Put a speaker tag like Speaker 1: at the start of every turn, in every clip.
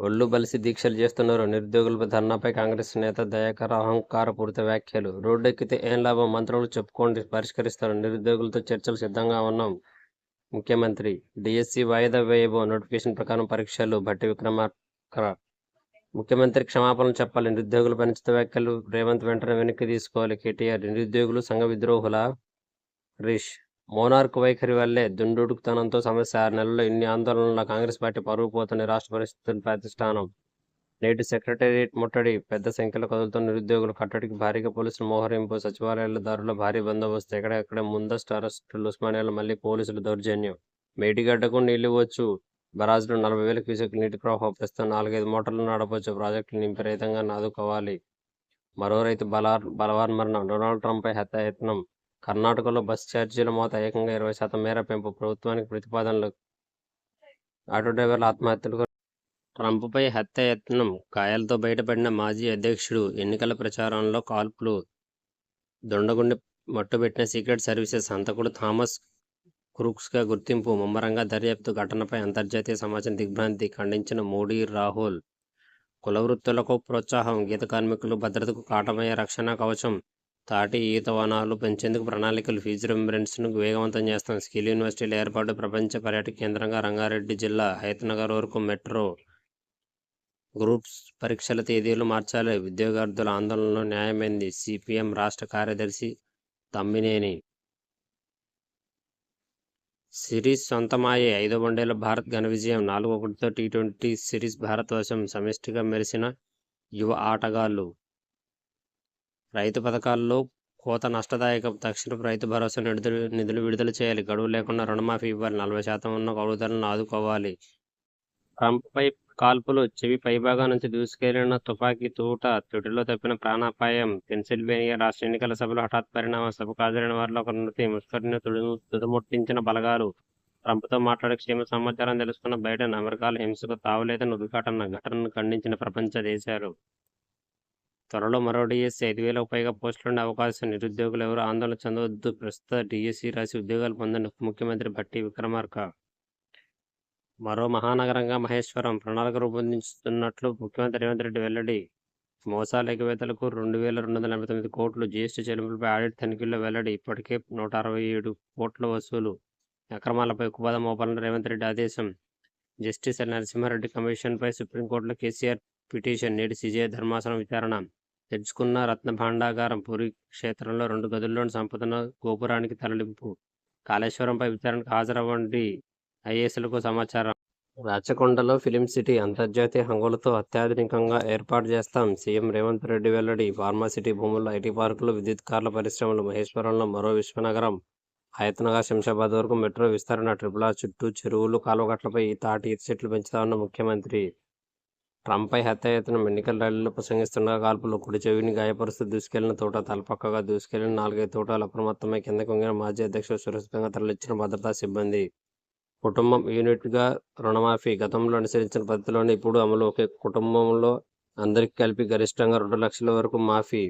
Speaker 1: ఒళ్ళు బలిసి దీక్షలు చేస్తున్నారు. నిరుద్యోగులపై ధర్నాపై కాంగ్రెస్ నేత దయాకర్ అహంకారపూరిత వ్యాఖ్యలు. రోడ్డెక్కితే ఏం లాభం? మంత్రులు చెప్పుకోండి. పరిష్కరిస్తారు. నిరుద్యోగులతో చర్చలు సిద్ధంగా ఉన్నాం. ముఖ్యమంత్రి డిఎస్సి వాయిదా వేయబో నోటిఫికేషన్ ప్రకారం పరీక్షలు భట్టి విక్రమార్క. ముఖ్యమంత్రి క్షమాపణలు చెప్పాలి. నిరుద్యోగులు పనిచిత వ్యాఖ్యలు రేవంత్ వెంటనే వెనక్కి తీసుకోవాలి. కేటీఆర్ నిరుద్యోగులు సంఘ విద్రోహుల రిష్. మోనార్క్ వైఖరి వల్లే దుండుడుకుతనంతో సమస్య ఆరు నెలల్లో ఇన్ని ఆందోళనల కాంగ్రెస్ పార్టీ పరువు పోతున్న రాష్ట్ర పరిస్థితుల ప్రతిష్టానం. నేటి సెక్రటేరియట్ ముట్టడి పెద్ద సంఖ్యలో కదులుతున్న నిరుద్యోగులు కట్టడికి భారీగా పోలీసులు మోహరింపు సచివాలయాల దారుల భారీ బందోబస్తు ఎక్కడెక్కడ ముందస్తు అరెస్టులు ఉస్మానియాలో మళ్ళీ పోలీసులు దౌర్జన్యం. మేటిగడ్డకు నీళ్ళు వచ్చు బరాజ్లో నలభై వేల క్యూసెక్ నీటి ప్రవాహం ప్రస్తుతం నాలుగైదు మోటార్లు నడపవచ్చు ప్రాజెక్టులు నింపి రైతంగా ఆదుకోవాలి మరో రైతు బలార్ బలవాన్ మరణం. డొనాల్డ్ ట్రంప్పై హత్యాయత్నం. కర్ణాటకలో బస్ ఛార్జీల మోత ఏకంగా ఇరవై శాతం మేర పెంపు. ప్రభుత్వానికి ప్రతిపాదనలు. ఆటో డ్రైవర్ల ఆత్మహత్యలు ట్రంప్పై హత్య యత్నం. గాయాలతో బయటపడిన మాజీ అధ్యక్షుడు ఎన్నికల ప్రచారంలో కాల్పులు. దొండగుండి మట్టుబెట్టిన సీక్రెట్ సర్వీసెస్ హంతకుడు థామస్ క్రూక్స్గా గుర్తింపు. ముమ్మరంగా దర్యాప్తు ఘటనపై అంతర్జాతీయ సమాజం దిగ్భ్రాంతి ఖండించిన మోడీ రాహుల్. కుల వృత్తులకు ప్రోత్సాహం. గీత కార్మికులు భద్రతకు కాటమయ్యే రక్షణ కవచం. తాటి ఈత వనాలు పెంచేందుకు ప్రణాళికలు ఫీజు రింబరెన్స్ను వేగవంతం చేస్తాం. స్కిల్ యూనివర్సిటీల ఏర్పాటు ప్రపంచ పర్యాటక కేంద్రంగా రంగారెడ్డి జిల్లా హైతనగర్ వరకు మెట్రో గ్రూప్స్ పరీక్షల తేదీలు మార్చాలి. ఉద్యోగార్థుల ఆందోళనలో న్యాయమైంది. సిపిఎం రాష్ట్ర కార్యదర్శి తమ్మినేని సిరీస్ సొంతమాయే. ఐదో వన్డేల భారత్ ఘన విజయం. నాలుగు ఒకటితో టీ ట్వంటీ సిరీస్ భారత వశం. సమిష్టిగా మెరిసిన యువ ఆటగాళ్ళు రైతు పథకాల్లో కోత నష్టదాయకం తక్షణపు రైతు భరోసా నిధులు నిధులు విడుదల చేయాలి. గడువు లేకుండా రుణమాఫీ ఇవ్వాలి. నలభై శాతం ఉన్న కౌలుదారులను ఆదుకోవాలి. ట్రంప్పై కాల్పులు చెవి పైభాగం నుంచి దూసుకెళ్ళిన తుపాకీ తూట తుడిలో తప్పిన ప్రాణాపాయం పెన్సిల్వేనియా రాష్ట్ర ఎన్నికల సభలో హఠాత్ పరిణామం సభకు హాజరైన వారిలో ఒక నృతి ముష్కరిని తుడి తుదముట్టించిన బలగాలు. ట్రంప్తో మాట్లాడే క్షేమ సమాచారం తెలుసుకున్న బైడెన్ అమెరికాలో హింసకు తావులేదని ఉద్ఘాటన ఘటనను ఖండించిన ప్రపంచ దేశాలు. త్వరలో మరో డిఎస్సీ ఐదు వేలకు పైగా పోస్టులుండే అవకాశం నిరుద్యోగులు ఎవరు ఆందోళన చెందవద్దు. ప్రస్తుత డిఎస్సీ రాసి ఉద్యోగాలు పొందండి. ముఖ్యమంత్రి భట్టి విక్రమార్క. మరో మహానగరంగా మహేశ్వరం ప్రణాళిక రూపొందిస్తున్నట్లు ముఖ్యమంత్రి రేవంత్ రెడ్డి వెల్లడి. మోసాల ఎగవేతలకు రెండు వేల రెండు వందల ఎనభై తొమ్మిది కోట్లు జీఎస్టీ చెల్లింపులపై ఆడిట్ తనిఖీల్లో వెల్లడి. ఇప్పటికే నూట అరవై ఏడు కోట్ల వసూలు. అక్రమాలపై ఉక్కుపాదం మోపాలని రేవంత్ రెడ్డి ఆదేశం. జస్టిస్ ఎల్ నరసింహారెడ్డి కమిషన్పై సుప్రీంకోర్టులో కేసీఆర్ పిటిషన్ నేడు సిజే ధర్మాసనం విచారణ. తెచ్చుకున్న రత్న భాండాగారం పూరి క్షేత్రంలో రెండు గదుల్లోని సంపదన గోపురానికి తరలింపు. కాళేశ్వరంపై విచారణకు హాజరవ్వండి. ఐఏఎస్లకు సమాచారం. రాచకొండలో ఫిలిం సిటీ అంతర్జాతీయ హంగులతో అత్యాధునికంగా ఏర్పాటు చేస్తాం. సీఎం రేవంత్ రెడ్డి వెల్లడి ఫార్మాసిటీ భూముల్లో ఐటీ పార్కులు విద్యుత్ కార్ల పరిశ్రమలు మహేశ్వరంలో మరో విశ్వనగరం ఆయతనగా శంషాబాద్ వరకు మెట్రో విస్తరణ ట్రిపుల్ ఆర్ చుట్టూ చెరువులు కాలువగట్లపై తాటి ఈత చెట్లు పెంచుతామన్న ముఖ్యమంత్రి. ట్రంప్పై హత్యాయత్నం ఎన్నికల ర్యాలీలో ప్రసంగిస్తుండగా కాల్పులు కుడి చెవిని గాయపరుస్తూ దూసుకెళ్ళిన తోట తలపక్కగా దూసుకెళ్ళిన నాలుగైదు తోటలు అప్రమత్తమై కిందకు వంగిన మాజీ అధ్యక్షుడు సురక్షితంగా తరలించిన భద్రతా సిబ్బంది. కుటుంబం యూనిట్గా రుణమాఫీ గతంలో అనుసరించిన పద్ధతిలోనే ఇప్పుడు అమలు. ఒకే కుటుంబంలో అందరికీ కలిపి గరిష్టంగా రెండు లక్షల వరకు మాఫీ.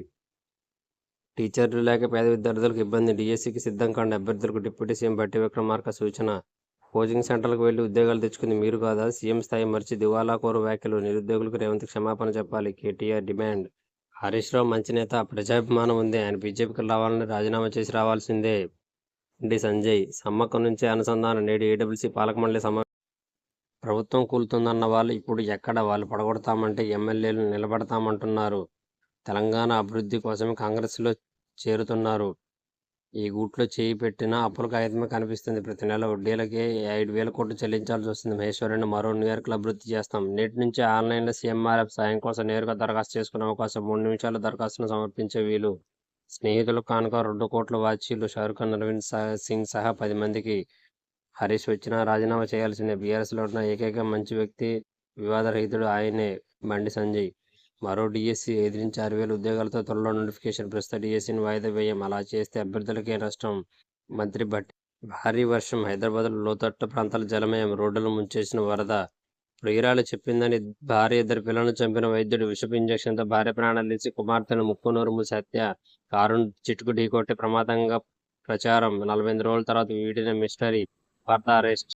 Speaker 1: టీచర్లు లేక పేద విద్యార్థులకు ఇబ్బంది. డిఎస్సికి సిద్ధం కాని అభ్యర్థులకు డిప్యూటీ సీఎం బట్టి విక్రమార్క సూచన. కోచింగ్ సెంటర్లకు వెళ్ళి ఉద్యోగాలు తెచ్చుకుంది మీరు కాదా? సీఎం స్థాయి మరిచి దివాలా కోరు వ్యాఖ్యలు నిరుద్యోగులకు రేవంత్ క్షమాపణ చెప్పాలి. కేటీఆర్ డిమాండ్. హరీష్ రావు మంచి నేత ప్రజాభిమానం ఉంది. ఆయన బీజేపీకి రావాలని రాజీనామా చేసి రావాల్సిందే. డి. సంజయ్ సమ్మక్క నుంచి అనుసంధానం. నేడు ఏడబ్ల్యూసీ పాలకమండలి సమా ప్రభుత్వం కూలుతుందన్న వాళ్ళు ఇప్పుడు ఎక్కడ వాళ్ళు పడగొడతామంటే ఎమ్మెల్యేలు నిలబడతామంటున్నారు. తెలంగాణ అభివృద్ధి కోసమే కాంగ్రెస్లో చేరుతున్నారు. ఈ గూట్లో చేయి పెట్టిన అప్పుల కాగితమే కనిపిస్తుంది. ప్రతి నెల వడ్డీలకి ఐదు వేల కోట్లు చెల్లించాల్సి వస్తుంది. మహేశ్వరుని మరో న్యూయార్క్లో అభివృద్ధి చేస్తాం. నేటి నుంచి ఆన్లైన్లో సీఎంఆర్ఎఫ్ సాయం కోసం నేరుగా దరఖాస్తు చేసుకునే అవకాశం మూడు నిమిషాల్లో దరఖాస్తును సమర్పించే వీలు. స్నేహితులు కానుక రెండు కోట్ల వాచీలు షారుఖ్ ఖాన్ అరవింద్ సింగ్ సహా పది మందికి హరీష్ వచ్చినా రాజీనామా చేయాల్సిందే. బీఆర్ఎస్లో ఉన్న ఏకైక మంచి వ్యక్తి వివాదరహితుడు ఆయనే. బండి సంజయ్. మరో డిఎస్సి ఐదు నుంచి ఆరు వేల ఉద్యోగాలతో త్వరలో నోటిఫికేషన్. ప్రస్తుత డిఎస్సిని వాయిదా వేయం అలా చేస్తే అభ్యర్థులకే నష్టం. మంత్రి భట్ భారీ వర్షం హైదరాబాద్లో లోతట్టు ప్రాంతాల జలమయం రోడ్డులు ముంచేసిన వరద. ప్రియురాలు చెప్పిందని భార్య ఇద్దరు పిల్లలను చంపిన వైద్యుడు విషపు ఇంజక్షన్తో భార్య ప్రాణాలు తీసి కుమార్తెను ముక్కునూరు మూసి హత్య కారును చిటుకు ఢీకొట్టి ప్రమాదంగా ప్రచారం. నలభై ఎనిమిది రోజుల తర్వాత వీడిన మిస్టరీ భర్త అరెస్ట్